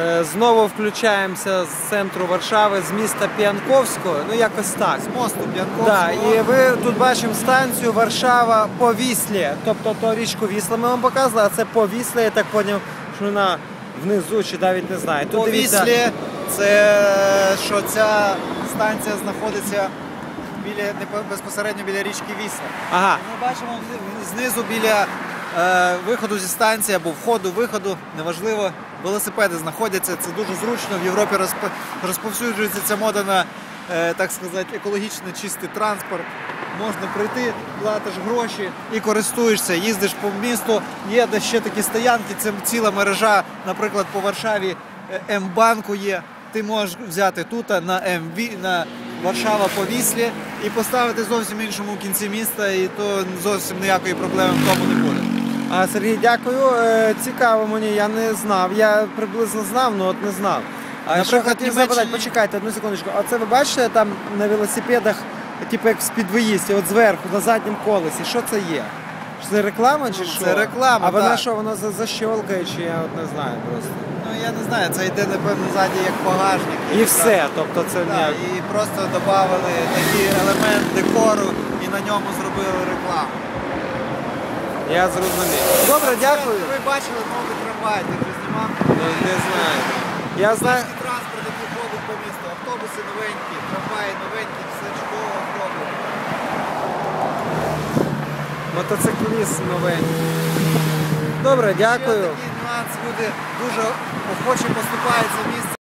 Е, Знову включаємося з центру Варшави, з міста Піанковського. Ну якось так. З мосту Да, і ви тут бачимо станцію Варшава по Віслі. Тобто то річку Вісла ми вам показували, а це по Віслі, я так поняв, що вона внизу чи навіть не знаю. Тут По дивіться, Віслі це що ця станція знаходиться біля безпосередньо біля річки Вісла. Ага, Ми бачимо знизу біля виходу зі станції або входу, виходу, неважливо, велосипеди знаходяться. Це дуже зручно. В Європі розп- розповсюджується ця мода на, е, так сказати, екологічно чистий транспорт. Можна прийти, платиш гроші і користуєшся, їздиш по місту. Є де ще такі стоянки, це ціла мережа, наприклад, по Варшаві е, М-банку є. Ти можеш взяти тут на МВ, на Варшава по Віслі і поставити зовсім іншому кінці міста, і то зовсім ніякої проблеми в тому не буде. А Сергій, дякую. Е, Цікаво мені, я не знав. Я приблизно знав, але от не знав. А Наприклад, що хотів запитати, почекайте одну секундочку. А це ви бачите там на велосипедах, типу як в спідвоїсті, от зверху, на задньому колесі. Що це є? Це реклама чи Ну, що? це реклама, А вона так. що, вона за- защолкає, чи я от не знаю просто. Ну я не знаю, це йде напевно ззаді як багажник. І як все, тобто це ніяк. і просто додали такий елемент декору і на ньому зробили рекламу. Я зрозумів. Добре, дякую. Ви бачили новий трамвай, ти вже знімав? Ну, не знаю. Я знаю. Транспорт, який ходить по місту, автобуси новенькі, трамваї новенькі, все чудово зроблено. Мотоцикліст новенький. Добре, Ще дякую. такий нюанс, люди дуже охоче поступаються в місті